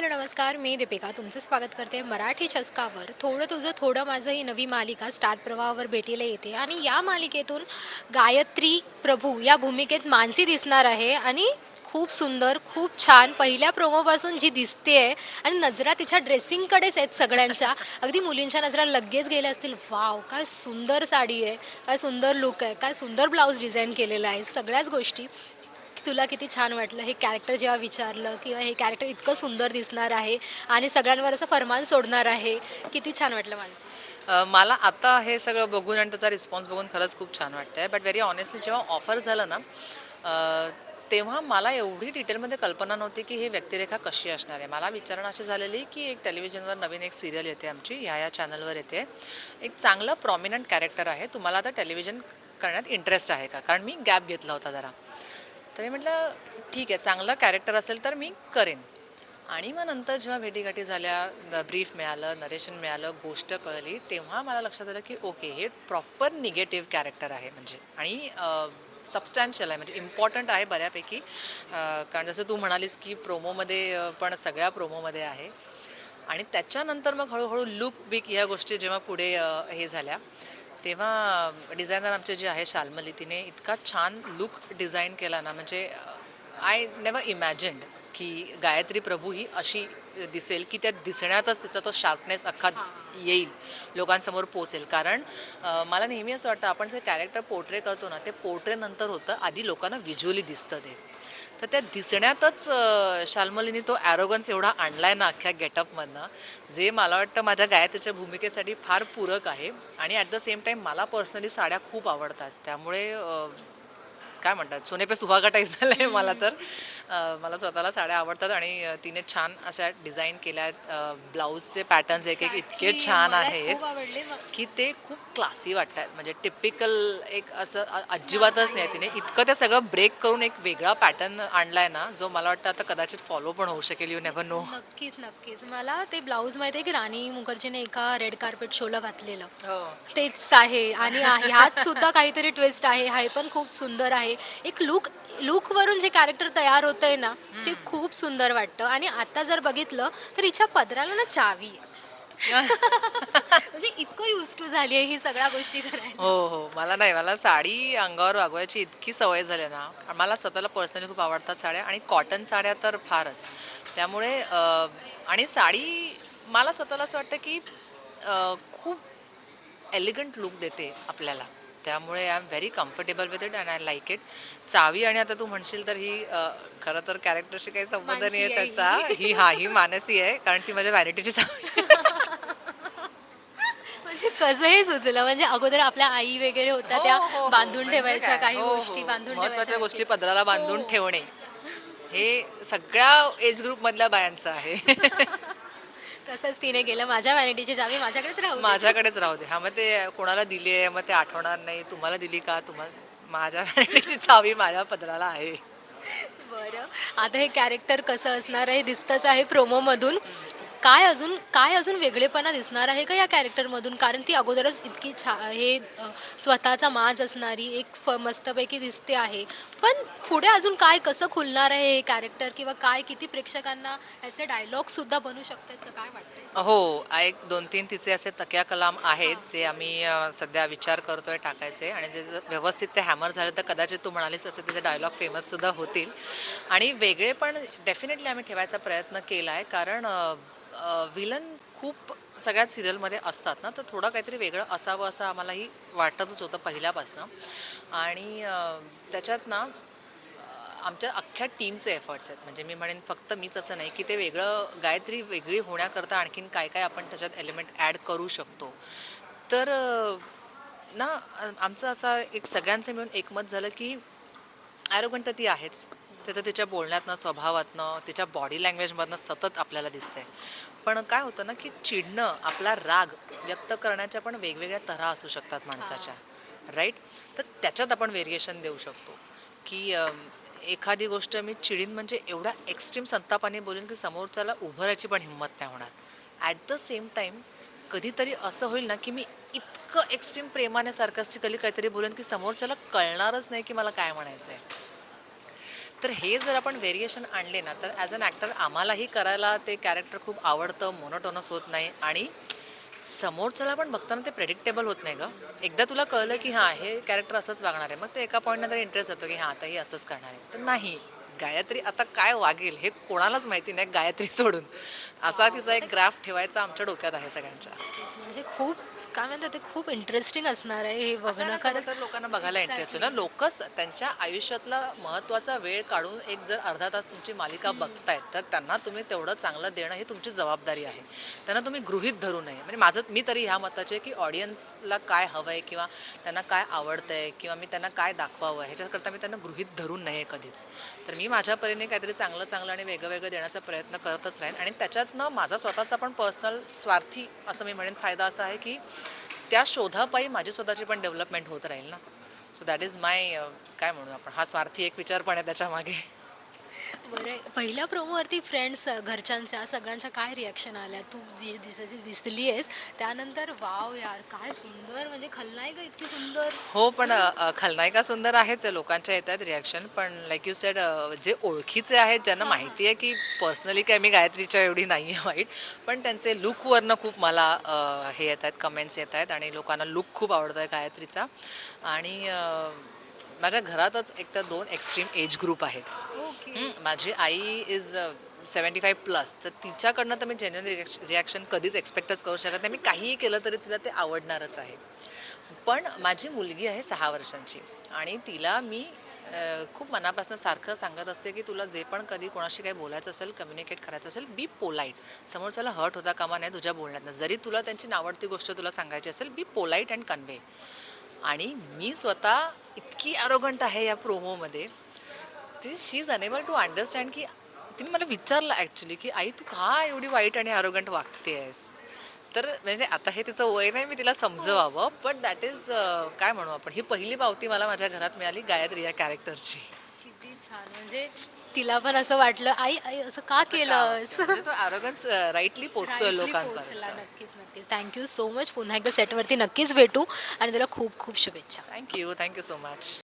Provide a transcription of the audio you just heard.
Hello नमस्कार. मी दीपिका. तुमचं स्वागत करते मराठी चस्कावर. थोडं तुझं थोडं माझं ही नवी मालिका स्टार प्रवाहावर भेटीला येते आणि या मालिकेतून गायत्री प्रभू या भूमिकेत मानसी दिसणार आहे आणि खूप सुंदर खूप छान पहिल्या प्रोमोपासून जी दिसते आहे आणि नजरा तिच्या ड्रेसिंगकडेच आहेत सगळ्यांच्या. अगदी मुलींच्या नजरा लगेच गेल्या असतील. वाव काय सुंदर साडी आहे काय सुंदर लुक आहे काय सुंदर ब्लाऊज डिझाईन केलेलं आहे सगळ्याच गोष्टी. तुला किती छान वाटलं हे कॅरेक्टर जेव्हा विचारलं किंवा हे कॅरेक्टर इतकं सुंदर दिसणार आहे आणि सगळ्यांवर असं फरमान सोडणार आहे किती छान वाटलं मला. मला आता हे सगळं बघून आणि त्याचा रिस्पॉन्स बघून खरंच खूप छान वाटतंय. बट व्हेरी ऑनेस्टली जेव्हा ऑफर झालं ना तेव्हा मला एवढी डिटेलमध्ये कल्पना नव्हती की ही व्यक्तिरेखा कशी असणार आहे. मला विचारणा अशी झालेली की एक टेलिव्हिजनवर नवीन एक सिरियल येते आमची ह्या या चॅनलवर येते. एक चांगलं प्रॉमिनंट कॅरेक्टर आहे. तुम्हाला आता टेलिव्हिजन करण्यात इंटरेस्ट आहे का? कारण मी गॅप घेतला होता जरा. तर मी म्हटलं ठीक आहे चांगलं कॅरेक्टर असेल तर मी करेन. आणि मग नंतर जेव्हा भेटीगाठी झाल्या ब्रीफ मिळालं नरेशन मिळालं गोष्ट कळली तेव्हा मला लक्षात आलं की ओके हे प्रॉपर निगेटिव्ह कॅरेक्टर आहे म्हणजे. आणि सबस्टॅन्शियल आहे म्हणजे इम्पॉर्टंट आहे बऱ्यापैकी. कारण जसं तू म्हणालीस की प्रोमोमध्ये पण सगळ्या प्रोमोमध्ये आहे. आणि त्याच्यानंतर मग हळूहळू लुक बिक ह्या गोष्टी जेव्हा पुढे हे झाल्या तेव्हा डिझायनर आमचे जे आहे शाल्मली तिने इतका छान लुक डिझाईन केला ना म्हणजे आय नेवर इमॅजिन्ड की गायत्री प्रभू ही अशी दिसेल की त्या दिसण्यातच तिचा तो शार्पनेस अख्खा येईल लोकांसमोर पोचेल कारण मला नेहमी असं वाटतं आपण जे कॅरेक्टर पोर्ट्रे करतो ना ते पोर्ट्रे नंतर होतं आधी लोकांना व्हिज्युअली दिसतं ते. तर त्या दिसण्यातच शालमलीनी शाल्मलीने तो ॲरोगन्स एवढा आणला आहे ना अख्ख्या गेटअपमधनं जे मला वाटतं माझ्या गायत्रीच्या भूमिकेसाठी फार पूरक आहे. आणि ॲट द सेम टाईम मला पर्सनली साड्या खूप आवडतात. त्यामुळे काय म्हणतात सोने पे सुहागा टाईप झालं आहे मला तर. मला स्वतःला साड्या आवडतात आणि तिने छान अशा डिझाईन केल्या आहेत. ब्लाऊजचे पॅटर्न्स एक एक इतके छान आहेत की ते खूप क्लासी वाटतात. म्हणजे टिपिकल एक असं अजिबातच नाही तिने. इतकं ते सगळं ब्रेक करून एक वेगळा पॅटर्न आणलाय ना जो मला वाटतं आता कदाचित फॉलो पण होऊ शकेल. यू नेव्हर नो नक्कीच नक्कीच. मला ते ब्लाऊज माहिती आहे की राणी मुखर्जीने एका रेड कार्पेट शोला घातलेलं. हो. तेच आहे आणि ह्यात सुद्धा काहीतरी ट्विस्ट आहे. हे पण खूप सुंदर आहे. एक लुक लुकवरून जे कॅरेक्टर तयार होत आहे ना ते खूप सुंदर वाटतं. आणि आता जर बघितलं तर हिच्या पदराला ना चावी आहे. म्हणजे इतकं युज टू झाली आहे ही सगळ्या गोष्टी करायला. हो हो. मला नाही मला साडी अंगावर वागवायची इतकी सवय झाली आहे ना. मला स्वतःला पर्सनली खूप आवडतात साड्या आणि कॉटन साड्या तर फारच. त्यामुळे अ, आणि साडी मला स्वतःला असं वाटतं की अ, खूप एलिगंट लुक देते आपल्याला. त्यामुळे I am very comfortable with it and I like it चावी आणि आता तू म्हणशील तर ही खरं तर कॅरेक्टरशी काही संबंध नाही आहे त्याचा ही हा ही मानसी आहे कारण ती माझ्या व्हॅनिटीची चावी म्हणजे कसंही सुचलं म्हणजे अगोदर आपल्या आई वगैरे होत्या हो, त्या हो, हो. बांधून म्हणजे ठेवायच्या? काही. गोष्टी बांधून महत्त्वाच्या ठेवायच्या गोष्टी. पदराला बांधून. ठेवणे हे सगळ्या एज ग्रुप मधल्या बायांचं आहे तसंच तिने केलं माझ्या व्हॅनिटीची चावी माझ्याकडेच राहू. माझ्याकडेच राहू दे. हा मग ते कोणाला दिली आहे? मग ते आठवणार नाही. तुम्हाला दिली का? तुम्हाला माझ्या व्हॅनिटीची चावी माझ्या पदराला आहे. बरं. आता हे कॅरेक्टर कसं असणार आहे? दिसतंच आहे प्रोमोमधून काय अजून काय अजून वेगळेपणा दिसणार आहे का या कॅरेक्टरमधून? कारण ती अगोदरच इतकी छा हे अ, स्वतःचा माज असणारी एक फ मस्तपैकी दिसते आहे. पण पुढे अजून काय कसं खुलणार आहे हे कॅरेक्टर? किंवा काय किती प्रेक्षकांना ह्याचे डायलॉगसुद्धा बनू शकतात का काय वाटतंय? हो एक दोन तीन तिचे असे तक्या कलाम आहेत जे आम्ही अ, सध्या विचार करतोय टाकायचे. आणि जे जर व्यवस्थित ते हॅमर झालं तर कदाचित तू म्हणालीस तसे त्याचे डायलॉग फेमस सुद्धा होतील. आणि वेगळे पण डेफिनेटली आम्ही ठेवायचा प्रयत्न केला आहे कारण विलन खूप सगळ्याच सिरियलमध्ये असतात ना तर थोडं काहीतरी वेगळं असावं असं आम्हालाही वाटतच होतं पहिल्यापासनं. आणि त्याच्यात ना आमच्या अख्ख्या टीमचे एफर्ट्स आहेत. म्हणजे मी म्हणेन फक्त मीच असं नाही की ते वेगळं गायत्री वेगळी होण्याकरता आणखीन काय काय आपण त्याच्यात एलिमेंट ॲड करू शकतो. तर ना आमचं असा एक सगळ्यांचं मिळून एकमत झालं की ॲरोगंट ती आहेच. ते तर तिच्या बोलण्यातनं स्वभावातनं तिच्या बॉडी लँग्वेजमधनं सतत आपल्याला दिसतंय. पण काय होतं ना की चिडणं आपला राग व्यक्त करण्याच्या पण वेगवेगळ्या तऱ्हा असू शकतात माणसाच्या. राईट तर त्याच्यात आपण व्हेरिएशन देऊ शकतो. की एखादी गोष्ट मी चिडीन म्हणजे एवढ्या एक्स्ट्रीम संतापाने बोलेन की समोरच्याला उभं राहायची पण हिंमत नाही होणार. ॲट द सेम टाईम कधीतरी असं होईल ना की मी इतकं एक्स्ट्रीम प्रेमाने सार्कस्टिकली काहीतरी बोलेन की समोरच्याला कळणारच नाही की मला काय म्हणायचं आहे तर हे जर आपण व्हेरिएशन आणले ना तर ॲज अन ॲक्टर आम्हालाही करायला ते कॅरेक्टर खूप आवडतं मोनोटोनस होत नाही आणि समोरच्याला पण बघताना ते प्रेडिक्टेबल होत नाही गं. एकदा तुला कळलं की हां हे कॅरेक्टर असंच वागणार आहे मग ते एका पॉईंटनंतर इंटरेस्ट येतो की हां आता हे असंच करणार आहे. तर नाही गायत्री आता काय वागेल हे कोणालाच माहिती नाही गायत्री सोडून. असा तिचा एक ग्राफ ठेवायचा आमच्या डोक्यात आहे सगळ्यांच्या. म्हणजे खूप काय म्हणतात ते खूप इंटरेस्टिंग असणार आहे हे बघणं. खरंच लोकांना बघायला इंटरेस्ट आहे ना लोकच त्यांच्या आयुष्यातला महत्त्वाचा वेळ काढून एक जर अर्धा तास तुमची मालिका बघतायत तर त्यांना तुम्ही तेवढं चांगलं देणं ही तुमची जबाबदारी आहे. त्यांना तुम्ही गृहीत धरू नये. म्हणजे माझं मी तरी ह्या मताचे की ऑडियन्सला काय हवं आहे किंवा त्यांना काय आवडतं आहे किंवा मी त्यांना काय दाखवावं ह्याच्याकरता मी त्यांना गृहीत धरू नये कधीच. तर मी माझ्या परीने काहीतरी चांगलं चांगलं आणि वेगळं वेगळं देण्याचा प्रयत्न करतच राहीन. आणि त्याच्यातनं माझा स्वतःचा पण पर्सनल स्वार्थी असं मी म्हणेन फायदा असा आहे की त्या शोधापायी माझी स्वतःची पण डेव्हलपमेंट होत राहील ना. सो दॅट इज माय काय म्हणू आपण हा स्वार्थी एक विचार पण आहे त्याच्यामागे बरं पहिल्या प्रोमोवरती फ्रेंड्स घरच्यांच्या सगळ्यांच्या काय रिॲक्शन आल्या? तू जी दिसायची दिसली आहेस त्यानंतर वाव यार काय सुंदर म्हणजे खलनायिका इतकी सुंदर. हो पण अ, खलनायिका सुंदर आहेच आहे लोकांच्या येतात रिॲक्शन पण लाईक यू सेड जे ओळखीचे आहेत ज्यांना माहिती आहे की पर्सनली काय मी गायत्रीच्या एवढी नाही आहे वाईट पण त्यांचे लुकवरनं खूप मला अ, हे येत आहेत कमेंट्स येत आहेत आणि लोकांना लुक खूप आवडतो आहे गायत्रीचा. आणि अ, माझ्या घरातच एक तर दोन एक्स्ट्रीम एज ग्रुप आहेत. हं, माझी आई इज सेवन्टी फाईव्ह प्लस तर तिच्याकडनं तर मी जेन्युअन रिॲक्शन कधीच एक्सपेक्टच करू शकत नाही. मी काहीही केलं तरी तिला ते आवडणारच आहे. पण माझी मुलगी आहे सहा वर्षांची आणि तिला मी अ, खूप मनापासून सारखं सांगत असते की तुला जे पण कधी कोणाशी काही बोलायचं असेल कम्युनिकेट करायचं असेल बी पोलाईट समोरच्याला हर्ट होता कामा नाही तुझ्या बोलण्यातनं. जरी तुला त्यांची नावडती गोष्ट तुला सांगायची असेल बी पोलाईट अँड कन्वे आणि मी स्वतः इतकी अरोगंट आहे या प्रोमोमध्ये ती she is unable to understand की तिने मला विचारलं ॲक्च्युली की आई तू का एवढी वाईट आणि अरोगंट वागते आहेस तर म्हणजे आता हे तिचं वय नाही मी तिला समजवावं बट दॅट इज काय म्हणू आपण ही पहिली पावती मला माझ्या घरात मिळाली गायत्री या कॅरेक्टरची किती छान. म्हणजे तिला पण असं वाटलं आई आई असं का म्हणजे अरोगन्स राईटली पोचतोय Rightly लोकांपर्यंत. नक्कीच नक्कीच. थँक्यू सो मच पुन्हा एकदा सेटवरती नक्कीच भेटू. आणि तुला खूप खूप शुभेच्छा. Thank you thank you so much